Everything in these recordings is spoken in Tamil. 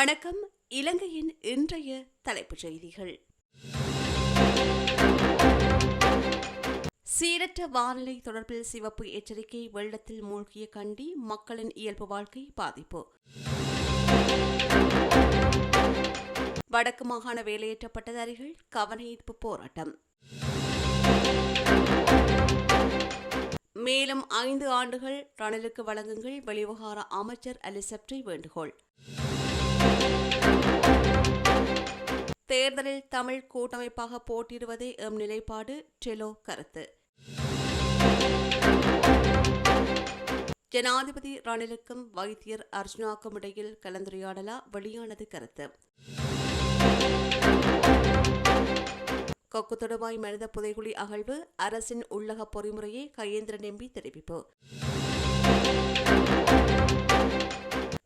வணக்கம். இலங்கையின் இன்றைய தலைப்புச் செய்திகள். சீரற்ற வானிலை தொடர்பில் சிவப்பு எச்சரிக்கை வெள்ளத்தில் மூழ்கிய கண்டி மக்களின் இயல்பு வாழ்க்கை பாதிப்பு. வடக்கு மாகாண வேலையற்ற பட்டதாரிகள் கவனஈர்ப்பு போராட்டம். மேலும் ஐந்து ஆண்டுகள் ரணிலுக்கு வழங்குங்கள் வெளிவகார அமைச்சர் அலிசெப்டி வேண்டுகோள். தேர்தலில் தமிழ் கூட்டமைப்பாக போட்டியிடுவதே எம் நிலைப்பாடு டெலோ கருத்து. ஜனாதிபதி ரணிலுக்கும் வைத்தியர் அர்ஜுனாக்கும் இடையில் கலந்துரையாடலா? வெளியானது கருத்து. கொக்கு தொடுவாய் மனித புதைகுழி அகழ்வு அரசின் உள்ளக பொறிமுறையை கையேந்திரன் நம்பி தெரிவிப்பு.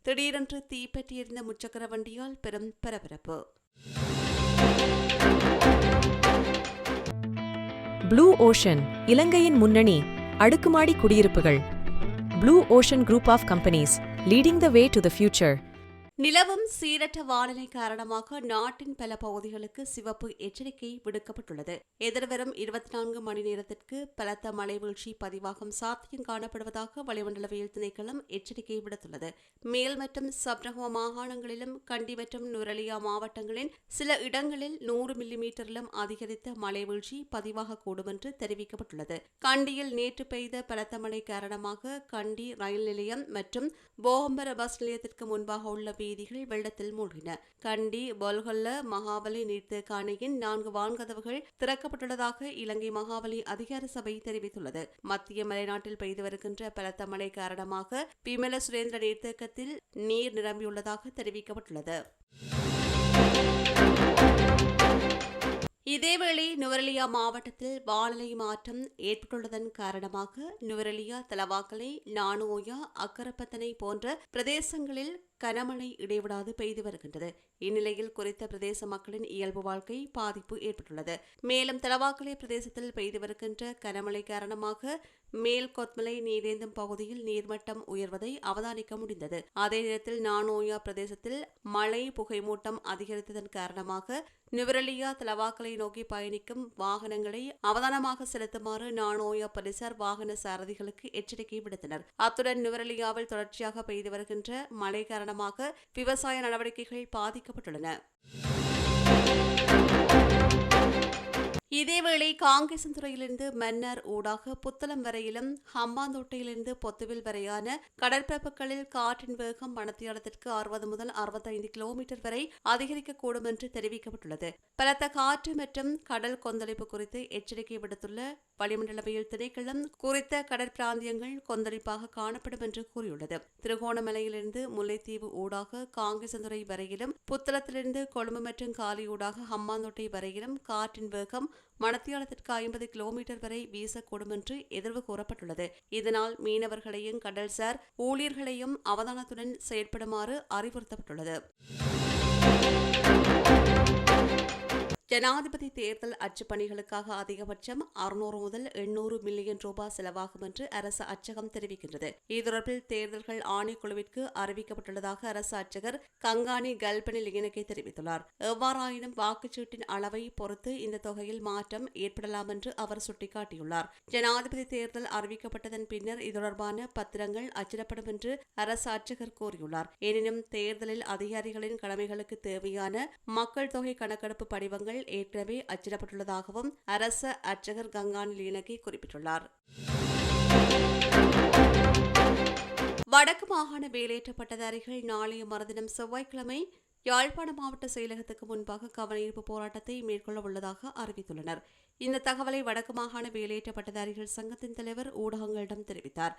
திடீரென்று தீப்பற்றி எறிந்த முச்சக்கர வண்டியால் பெரும் பரபரப்பு. ப்ளூ ஓஷன் இலங்கையின் முன்னணி அடுக்குமாடி குடியிருப்புகள். Blue ocean group of companies leading the way to the future நிலவும் சீரற்ற வானிலை காரணமாக நாட்டின் பல பகுதிகளுக்கு சிவப்பு எச்சரிக்கை விடுக்கப்பட்டுள்ளது. எதிர்வரும் இருபத்தி நான்கு மணி நேரத்திற்கு பலத்த மழை வீழ்ச்சி பதிவாகும் சாத்தியம் காணப்படுவதாக வளிமண்டலவியல் திணைக்களம் எச்சரிக்கை விடுத்துள்ளது. மேல் மற்றும் சப்ரகம மாகாணங்களிலும் கண்டி மற்றும் நுரலியா மாவட்டங்களின் சில இடங்களில் நூறு மில்லிமீட்டரிலும் அதிகரித்த மழை வீழ்ச்சி பதிவாகக்கூடும் என்று தெரிவிக்கப்பட்டுள்ளது. கண்டியில் நேற்று பெய்த பலத்த மழை காரணமாக கண்டி ரயில் நிலையம் மற்றும் போகம்பர பஸ் நிலையத்திற்கு முன்பாக உள்ள வீதிகள் வெள்ளத்தில் மூழ்கின. கண்டி பொல்கொல்ல மகாவலி நீர்த்தேக்க அணையின் நான்கு வான்கதவுகள் திறக்கப்பட்டுள்ளதாக இலங்கை மகாவலி அதிகார சபை தெரிவித்துள்ளது. மத்திய மலைநாட்டில் பெய்து வருகின்ற பலத்த மழை காரணமாக பிமல சுரேந்திர நீர்த்தேக்கத்தில் நீர் நிரம்பியுள்ளதாக தெரிவிக்கப்பட்டுள்ளது. இதேவேளை நுவரெலியா மாவட்டத்தில் வானிலை மாற்றம் ஏற்பட்டுள்ளதன் காரணமாக நுவரெலியா தலவாக்கலை நானோயா அக்கரப்பத்தனை போன்ற பிரதேசங்களில் கனமழை இடைவிடாது பெய்து வருகின்றது. இந்நிலையில் குறித்த பிரதேச மக்களின் இயல்பு வாழ்க்கை பாதிப்பு ஏற்பட்டுள்ளது. மேலும் தலவாக்கலை பிரதேசத்தில் பெய்து வருகின்ற கனமழை காரணமாக மேல் கொத்மலை நீரேந்தும் பகுதியில் நீர்மட்டம் உயர்வதை அவதானிக்க முடிந்தது. அதே நேரத்தில் நானோயா பிரதேசத்தில் மழை புகைமூட்டம் அதிகரித்ததன் காரணமாக நுவரெலியா தலவாக்கலை நோக்கி பயணிக்கும் வாகனங்களை அவதானமாக செலுத்துமாறு நானோயா போலீசார் வாகன சாரதிகளுக்கு எச்சரிக்கை விடுத்தனர். அத்துடன் நுவரெலியாவில் தொடர்ச்சியாக பெய்து வருகின்ற மழை காரணமாக விவசாய நடவடிக்கைகள் பாதிக்கப்பட்டுள்ளன. இதேவேளை காங்கேசன்துறையிலிருந்து மன்னர் ஊடாக புத்தளம் வரையிலும் ஹம்பாந்தோட்டையிலிருந்து பொத்துவில் வரையான கடற்பரப்புகளில் காற்றின் வேகம் மணத்தியாலத்திற்கு அறுபது முதல் அறுபத்தைந்து கிலோமீட்டர் வரை அதிகரிக்கக்கூடும் என்று தெரிவிக்கப்பட்டுள்ளது. பலத்த காற்று மற்றும் கடல் கொந்தளிப்பு குறித்து எச்சரிக்கை விடுத்துள்ள வளிமண்டலவியல் திணைக்களம் குறித்த கடற்பிராந்தியங்கள் கொந்தளிப்பாக காணப்படும் என்று கூறியுள்ளது. திருகோணமலையிலிருந்து முல்லைத்தீவு ஊடாக காங்கேசந்துறை வரையிலும் புத்தளத்திலிருந்து கொழும்பு மற்றும் காலி ஊடாக ஹம்பாந்தோட்டை வரையிலும் காற்றின் வேகம் மணத்தியாலத்திற்கு ஐம்பது கிலோமீட்டர் வரை வீசக்கூடும் என்று எதிர்வு கூறப்பட்டுள்ளது. இதனால் மீனவர்களையும் கடல்சார் ஊழியர்களையும் அவதானத்துடன் செயற்படுமாறு அறிவுறுத்தப்பட்டுள்ளது. ஜனாதிபதி தேர்தல் அச்சுப்பணிகளுக்காக அதிகபட்சம் அறுநூறு முதல் எண்ணூறு மில்லியன் ரூபாய் செலவாகும் என்று அரசு அச்சகம் தெரிவிக்கின்றது. இது தொடர்பில் தேர்தல்கள் ஆணைக்குழுவிற்கு அறிவிக்கப்பட்டுள்ளதாக அரசு அச்சகர் கங்காணி கல்பனி லிங்கனகை தெரிவித்துள்ளார். எவ்வாறாயினும் வாக்குச்சீட்டின் அளவை பொறுத்து இந்த தொகையில் மாற்றம் ஏற்படலாம் என்று அவர் சுட்டிக்காட்டியுள்ளார். ஜனாதிபதி தேர்தல் அறிவிக்கப்பட்டதன் பின்னர் இது தொடர்பான பத்திரங்கள் அச்சிடப்படும் என்று அரசு அச்சகர் கூறியுள்ளார். எனினும் தேர்தலில் அதிகாரிகளின் கடமைகளுக்கு தேவையான மக்கள் தொகை கணக்கெடுப்பு படிவங்கள் ஏற்கனவே அச்சிடப்பட்டுள்ளதாகவும் அரச அர்ச்சகர் கங்கானில் இணக்கி குறிப்பிட்டுள்ளார். வடக்கு மாகாண வேலையற்ற பட்டதாரிகள் நாளைய மறுதினம் செவ்வாய்க்கிழமை யாழ்ப்பாண மாவட்ட செயலகத்துக்கு முன்பாக கவனஈர்ப்பு போராட்டத்தை மேற்கொள்ள உள்ளதாக அறிவித்துள்ளனர். இந்த தகவலை வடக்கு மாகாண வேலையேற்ற பட்டதாரிகள் சங்கத்தின் தலைவர் ஊடகங்களிடம் தெரிவித்தார்.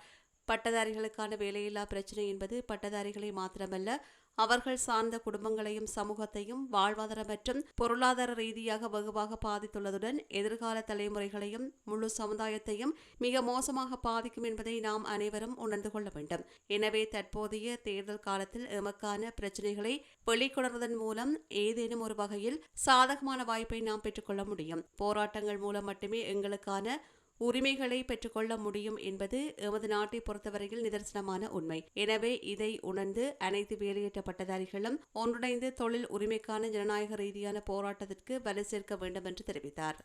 பட்டதாரிகளுக்கான வேலையில்லா பிரச்சினை என்பது பட்டதாரிகளை மாத்திரமல்ல அவர்கள் சார்ந்த குடும்பங்களையும் சமூகத்தையும் வாழ்வாதார மற்றும் பொருளாதார ரீதியாக வெகுவாக பாதித்துள்ளதுடன் எதிர்கால தலைமுறைகளையும் முழு சமுதாயத்தையும் மிக மோசமாக பாதிக்கும் என்பதை நாம் அனைவரும் உணர்ந்து கொள்ள வேண்டும். எனவே தற்போதைய தேர்தல் காலத்தில் எமக்கான பிரச்சினைகளை வெளிக்கொணர்வதன் மூலம் ஏதேனும் ஒரு வகையில் சாதகமான வாய்ப்பை நாம் பெற்றுக்கொள்ள முடியும். போராட்டங்கள் மூலம் மட்டுமே எங்களுக்கான உரிமைகளை பெற்றுக்கொள்ள முடியும் என்பது எமது நாட்டை பொறுத்தவரையில் நிதர்சனமான உண்மை. எனவே இதை உணர்ந்து அனைத்து வேலையேற்றப்பட்டதாரிகளும் ஒன்றிணைந்து தொழில் உரிமைக்கான ஜனநாயக ரீதியான போராட்டத்திற்கு வலு சேர்க்க வேண்டும் என்று தெரிவித்தார்.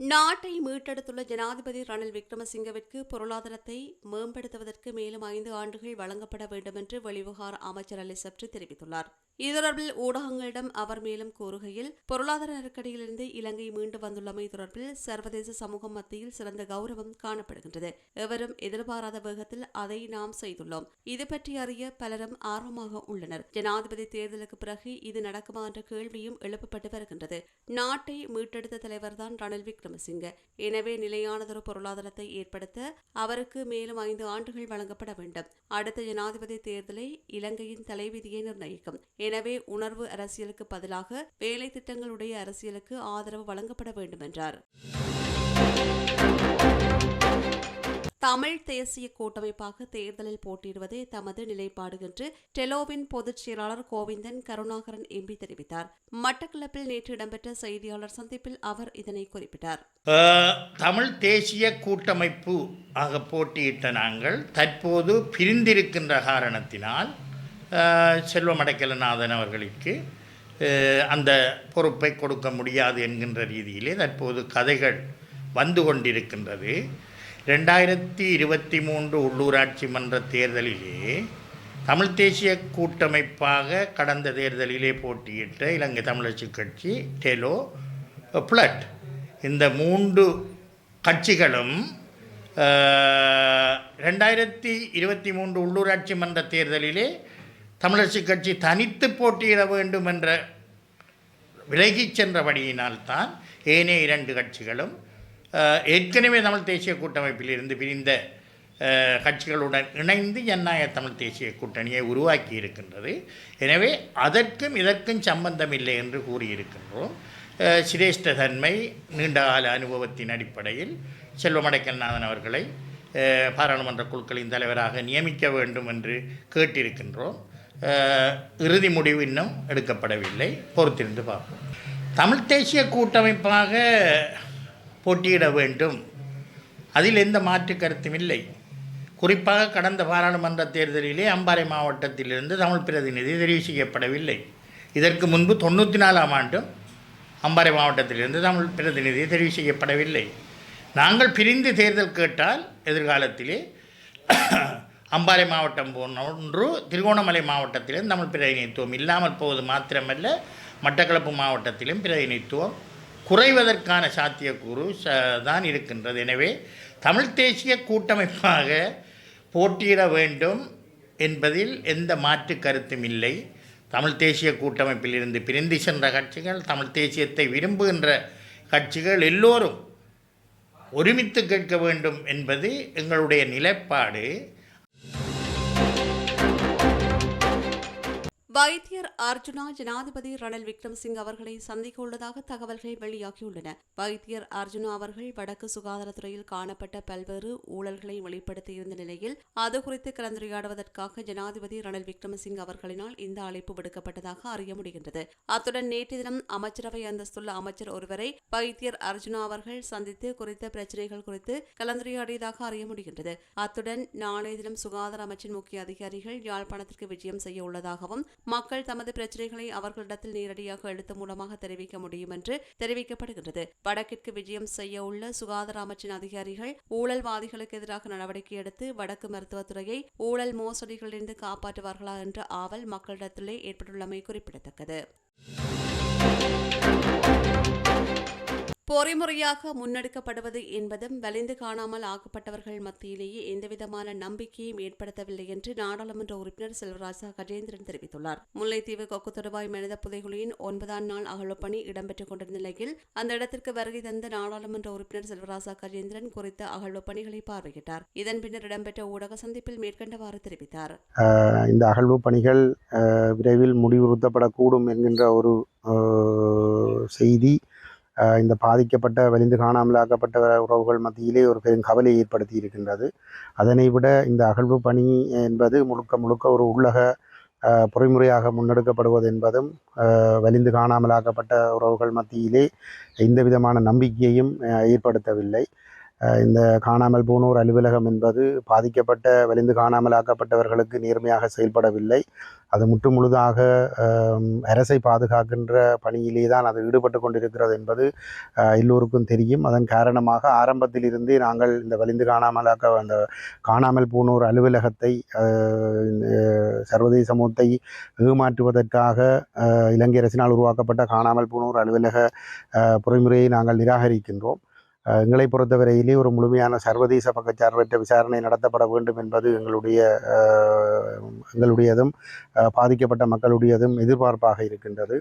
நாட்டை மீட்டெடுத்துள்ள ஜனாதிபதி ரணில் விக்ரமசிங்கவிற்கு பொருளாதாரத்தை மேம்படுத்துவதற்கு மேலும் ஐந்து ஆண்டுகள் வழங்கப்பட வேண்டும் என்று வெளிவிவகார அமைச்சர் அலி சப்ரி தெரிவித்துள்ளார். இது தொடர்பில் ஊடகங்களிடம் அவர் மேலும் கூறுகையில் பொருளாதார நெருக்கடியிலிருந்து இலங்கை மீண்டு வந்துள்ளமை தொடர்பில் சர்வதேச சமூகம் மத்தியில் சிறந்த கௌரவம் காணப்படுகின்றது. எவரும் எதிர்பாராத வேகத்தில் அதை நாம் செய்துள்ளோம். இது பற்றி அறிய பலரும் ஆர்வமாக உள்ளனர். ஜனாதிபதி தேர்தலுக்கு பிறகு இது நடக்குமா என்ற கேள்வியும் எழுப்பப்பட்டு வருகின்றது. நாட்டை மீட்டெடுத்த தலைவர்தான் ரணில் விக்ரமசிங்க எனவே நிலையானதொரு பொருளாதாரத்தை ஏற்படுத்த அவருக்கு மேலும் ஐந்து ஆண்டுகள் வழங்கப்பட வேண்டும். அடுத்த ஜனாதிபதி தேர்தலை இலங்கையின் தலைவிதியை நிர்ணயிக்கும். எனவே உணர்வு அரசியலுக்கு பதிலாக வேலை திட்டங்களுடைய அரசியலுக்கு ஆதரவு வழங்கப்பட வேண்டும் என்றார் தமிழ் தேசிய கூட்டமைப்பாக தேர்தலில் போட்டியிடுவதே தமது நிலைப்பாடு என்று டெலோவின் பொதுச் செயலாளர் கோவிந்தன் கருணாகரன் எம்பி தெரிவித்தார். மட்டக்களப்பில் நேற்று இடம்பெற்ற செய்தியாளர் சந்திப்பில் அவர் இதனை குறிப்பிட்டார். தமிழ் தேசிய கூட்டமைப்பு ஆக போட்டியிட்ட நாங்கள் தற்போது பிரிந்திருக்கின்ற காரணத்தினால் செல்வமடக்கலநாதன் அவர்களுக்கு அந்த பொறுப்பை கொடுக்க முடியாது என்கின்ற ரீதியிலே தற்போது கதைகள் வந்து கொண்டிருக்கின்றது. ரெண்டாயிரத்தி இருபத்தி மூன்று உள்ளூராட்சி மன்ற தேர்தலிலே தமிழ் தேசிய கூட்டமைப்பாக கடந்த தேர்தலிலே போட்டியிட்ட இலங்கை தமிழரசு கட்சி டெலோ பிளட். இந்த மூன்று கட்சிகளும் ரெண்டாயிரத்தி இருபத்தி மூன்று உள்ளூராட்சி மன்ற தேர்தலிலே தமிழரசு கட்சி தனித்து போட்டியிட வேண்டும் என்ற விலகிச் சென்றபடியினால்தான் ஏனே இரண்டு கட்சிகளும் ஏற்கனவே தமிழ் தேசிய கூட்டமைப்பில் இருந்து பிரிந்த கட்சிகளுடன் இணைந்து ஜனநாயக தமிழ் தேசிய கூட்டணியை உருவாக்கி இருக்கின்றது. எனவே அதற்கும் இதற்கும் சம்பந்தமில்லை என்று கூறியிருக்கின்றோம். சிரேஷ்ட தன்மை நீண்டகால அனுபவத்தின் அடிப்படையில் செல்வமடைக்கல்நாதன் அவர்களை பாராளுமன்ற குழுக்களின் தலைவராக நியமிக்க வேண்டும் என்று கேட்டிருக்கின்றோம். இறுதி முடிவு இன்னும் எடுக்கப்படவில்லை. பொறுத்திருந்து பார்ப்போம். தமிழ் தேசிய கூட்டமைப்பாக போட்டியிட வேண்டும். அதில் எந்த மாற்று கருத்தும் இல்லை. குறிப்பாக கடந்த பாராளுமன்ற தேர்தலிலே அம்பாறை மாவட்டத்திலிருந்து தமிழ் பிரதிநிதி தெரிவு செய்யப்படவில்லை. இதற்கு முன்பு தொண்ணூற்றி நாலாம் ஆண்டும் அம்பாறை மாவட்டத்திலிருந்து தமிழ் பிரதிநிதி தெரிவு செய்யப்படவில்லை. நாங்கள் பிரிந்து தேர்தல் கேட்டால் எதிர்காலத்திலே அம்பாறை மாவட்டம் போன்று திருகோணமலை மாவட்டத்திலும் தமிழ் பிரதிநிதித்துவம் இல்லாமல் போவது மாத்திரமல்ல மட்டக்களப்பு மாவட்டத்திலும் பிரதிநிதித்துவம் குறைவதற்கான சாத்தியக்கூறு ச தான் இருக்கின்றது. எனவே தமிழ் தேசிய கூட்டமைப்பாக போட்டியிட வேண்டும் என்பதில் எந்த மாற்று கருத்தும் இல்லை. தமிழ் தேசிய கூட்டமைப்பில் இருந்து பிரிந்து சென்ற கட்சிகள் தமிழ் தேசியத்தை விரும்புகின்ற கட்சிகள் எல்லோரும் ஒருமித்து கேட்க வேண்டும் என்பது எங்களுடைய நிலைப்பாடு. வைத்தியர் அர்ஜுனா ஜனாதிபதி ரணில் விக்ரமசிங் அவர்களை சந்திக்க உள்ளதாக தகவல்கள் வெளியாகியுள்ளன. வைத்தியர் அர்ஜுனா அவர்கள் வடக்கு சுகாதாரத்துறையில் காணப்பட்ட பல்வேறு ஊழல்களை வெளிப்படுத்தியிருந்த நிலையில் அது குறித்து கலந்துரையாடுவதற்காக ஜனாதிபதி ரணில் விக்ரமசிங் அவர்களினால் இந்த அழைப்பு விடுக்கப்பட்டதாக அறிய முடிகின்றது. அத்துடன் நேற்று தினம் அமைச்சரவை அந்தஸ்துள்ள அமைச்சர் ஒருவரை வைத்தியர் அர்ஜுனா அவர்கள் சந்தித்து குறித்த பிரச்சனைகள் குறித்து கலந்துரையாடியதாக அறிய முடிகின்றது. அத்துடன் நாளைய தினம் சுகாதார அமைச்சின் முக்கிய அதிகாரிகள் யாழ்ப்பாணத்திற்கு விஜயம் செய்ய உள்ளதாகவும் மக்கள் தமது பிரச்சினைகளை அவர்களிடத்தில் நேரடியாக எழுத்து மூலமாக தெரிவிக்க முடியும் என்று தெரிவிக்கப்படுகின்றது. வடக்கிற்கு விஜயம் செய்ய உள்ள சுகாதார அமைச்சின் அதிகாரிகள் ஊழல்வாதிகளுக்கு எதிராக நடவடிக்கை எடுத்து வடக்கு மருத்துவத்துறையை ஊழல் மோசடிகளிலிருந்து காப்பாற்றுவார்களா என்ற ஆவல் மக்களிடத்திலே ஏற்பட்டுள்ளமை குறிப்பிடத்தக்கது. பொறிமுறையாக முன்னெடுக்கப்படுவது என்பதும் வலிந்து காணாமல் ஆக்கப்பட்டவர்கள் மத்தியிலேயே எந்தவிதமான நம்பிக்கையும் ஏற்படுத்தவில்லை என்று நாடாளுமன்ற உறுப்பினர் செல்வராஜா கஜேந்திரன் தெரிவித்துள்ளார். முல்லைத்தீவு கொக்கு தொடுவாய் மனித புதைகுழியின் ஒன்பதாம் நாள் அகழ்வுப் பணி இடம்பெற்றுக் கொண்டிருந்த நிலையில் அந்த இடத்திற்கு வருகை தந்த நாடாளுமன்ற உறுப்பினர் செல்வராஜா கஜேந்திரன் குறித்த அகழ்வுப் பணிகளை பார்வையிட்டார். இதன் பின்னர் இடம்பெற்ற ஊடக சந்திப்பில் மேற்கண்டவாறு தெரிவித்தார். இந்த அகழ்வு பணிகள் ஆஹ் விரைவில் முடிவுறுத்தப்படக்கூடும் என்கின்ற ஒரு ஆஹ் செய்தி இந்த பாதிக்கப்பட்ட வலிந்து காணாமலாக்கப்பட்ட உறவுகள் மத்தியிலே ஒரு பெரும் கவலையை ஏற்படுத்தி இருக்கின்றது அதனை விட இந்த அகழ்வு பணி என்பது முழுக்க முழுக்க ஒரு உள்ளக பொறிமுறையாக முன்னெடுக்கப்படுவது என்பதும் வலிந்து காணாமலாக்கப்பட்ட உறவுகள் மத்தியிலே எந்த விதமான நம்பிக்கையையும் ஏற்படுத்தவில்லை. இந்த காணாமல் போனோர் அலுவலகம் என்பது பாதிக்கப்பட்ட வலிந்து காணாமலாக்கப்பட்டவர்களுக்கு நேர்மையாக செயல்படவில்லை. அது முற்று முழுதாக அரசை பாதுகாக்கின்ற பணியிலே தான் அது ஈடுபட்டு கொண்டிருக்கிறது என்பது எல்லோருக்கும் தெரியும். அதன் காரணமாக ஆரம்பத்திலிருந்தே நாங்கள் இந்த வலிந்து காணாமலாக்க அந்த காணாமல் போனோர் அலுவலகத்தை சர்வதேச சமூகத்தை ஏமாற்றுவதற்காக இலங்கை அரசினால் உருவாக்கப்பட்ட காணாமல் போனோர் அலுவலக பொறிமுறையை நாங்கள் நிராகரிக்கின்றோம். எங்களை பொறுத்தவரையிலே ஒரு முழுமையான சர்வதேச பக்கச்சார்பற்ற விசாரணை நடத்தப்பட வேண்டும் என்பது எங்களுடைய எங்களுடையதும் பாதிக்கப்பட்ட மக்களுடையதும் எதிர்பார்ப்பாக இருக்கின்றது.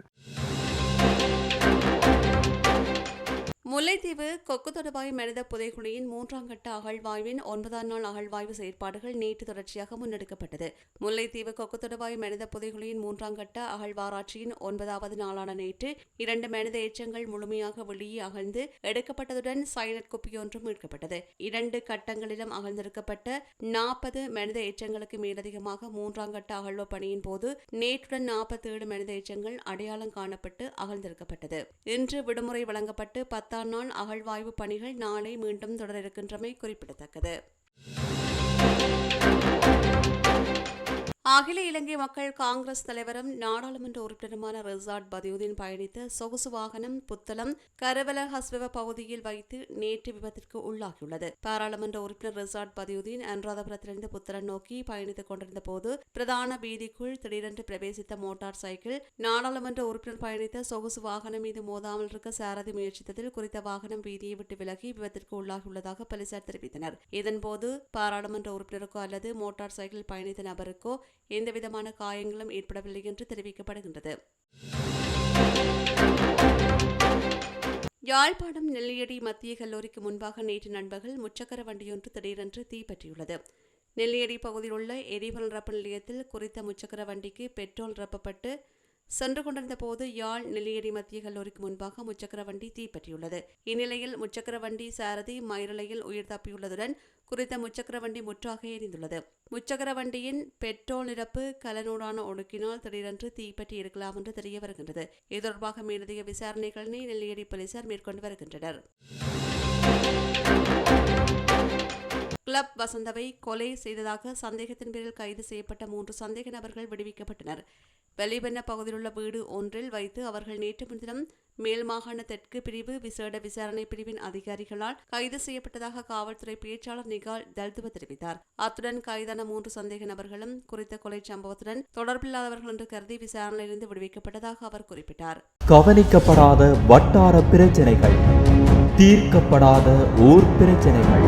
முல்லைத்தீவு கொக்கு தொடர்பாய் மனித புதைகுழியின் மூன்றாம் கட்ட அகழ்வாய்வின் ஒன்பதாம் நாள் அகழ்வாய்வு செயற்பாடுகள் நேற்று தொடர்ச்சியாக முன்னெடுக்கப்பட்டது. முல்லைத்தீவு கொக்கு தொடர்பாய் மனித புதைகுழியின் மூன்றாம் கட்ட அகழ்வாராய்ச்சியின் ஒன்பதாவது நாளான நேற்று இரண்டு மனித எச்சங்கள் முழுமையாக வெளியே அகழ்ந்து எடுக்கப்பட்டதுடன் சைனட் குப்பியொன்றும் மீட்கப்பட்டது. இரண்டு கட்டங்களிலும் அகழ்ந்தெடுக்கப்பட்ட நாற்பது மனித எச்சங்களுக்கு மேலதிகமாக மூன்றாம் கட்ட அகழ்வு பணியின் போது நேற்றுடன் நாற்பத்தேழு மனித எச்சங்கள் அடையாளம் காணப்பட்டு அகழ்ந்தெடுக்கப்பட்டது இன்று விடுமுறை வழங்கப்பட்டு பத்தாம் நாள் அகழ்வாய்வு பணிகள் நாளை மீண்டும் தொடர இருக்கின்றமை குறிப்பிடத்தக்கது. அகில இலங்கை மக்கள் காங்கிரஸ் தலைவரும் நாடாளுமன்ற உறுப்பினருமான ரிசார்ட் பதியுதீன் பயணித்த சொகுசு வாகனம் புத்தளம் கரவல ஹஸ்வ பகுதியில் வைத்து நேற்று விபத்திற்கு உள்ளாகியுள்ளது. பாராளுமன்ற உறுப்பினர் ரிசார்ட் பதியுதீன் அனுராதபுரத்திலிருந்து புத்தளம் நோக்கி பயணித்துக் கொண்டிருந்த போது பிரதான வீதிக்குள் திடீரென்று பிரவேசித்த மோட்டார் சைக்கிள் நாடாளுமன்ற உறுப்பினர் பயணித்த சொகுசு வாகனம் மீது மோதாமல் இருக்க சாரதி முயற்சித்ததில் குறித்த வாகனம் வீதியை விட்டு விலகி விபத்திற்கு உள்ளாகியுள்ளதாக போலீசார் தெரிவித்தனர். இதன்போது பாராளுமன்ற உறுப்பினருக்கோ அல்லது மோட்டார் சைக்கிள் பயணித்த நபருக்கோ எந்தவிதமான காயங்களும் ஏற்படவில்லை என்று தெரிவிக்கப்படுகின்றது. யாழ்ப்பாணம் நெல்லியடி மத்திய கல்லூரிக்கு முன்பாக நேற்று நண்பகல் முச்சக்கர வண்டியொன்று திடீரென்று தீப்பற்றியுள்ளது நெல்லியடி பகுதியில் உள்ள எரிபொருள் ரப்ப நிலையத்தில் குறித்த முச்சக்கர வண்டிக்கு பெட்ரோல் ரப்பப்பட்டு சென்று கொண்டிருந்த போது யாழ் நெல்லியடி மத்திய கல்லூரிக்கு முன்பாக முச்சக்கர வண்டி தீப்பற்றியுள்ளது இந்நிலையில் முச்சக்கர வண்டி சாரதி மயிரலையில் உயிர் தப்பியுள்ளதுடன் குறித்த முச்சக்கர வண்டி முற்றாக எரிந்துள்ளது. முச்சக்கர வண்டியின் பெட்ரோல் நிரப்பு கலனூடான ஒடுக்கினால் திடீரென்று தீப்பற்றி இருக்கலாம் என்று தெரிய வருகின்றது. இது தொடர்பாக மேலதிக விசாரணைகளை நெல்லியடி போலீசார் மேற்கொண்டு வருகின்றனர். கிளப் வசந்தவை கொலை செய்ததாக சந்தேகத்தின் பேரில் கைது செய்யப்பட்ட மூன்று சந்தேக நபர்கள் விடுவிக்கப்பட்டனர். வெளிவெண்ண பகுதியிலுள்ள வீடு ஒன்றில் வைத்து அவர்கள் நேற்று முன்தினம் மேல் மாகாண தெற்கு பிரிவு விசேட விசாரணை பிரிவின் அதிகாரிகளால் கைது செய்யப்பட்டதாக காவல்துறை பேச்சாளர் நிகால் தல்துவ தெரிவித்தார். அத்துடன் கைதான மூன்று சந்தேக நபர்களும் குறித்த கொலை சம்பவத்துடன் தொடர்பில்லாதவர்கள் என்று கருதி விசாரணையிலிருந்து விடுவிக்கப்பட்டதாக அவர் குறிப்பிட்டார். கவனிக்கப்படாத வட்டார பிரச்சனைகள் தீர்க்கப்படாத ஊர் பிரச்சனைகள்.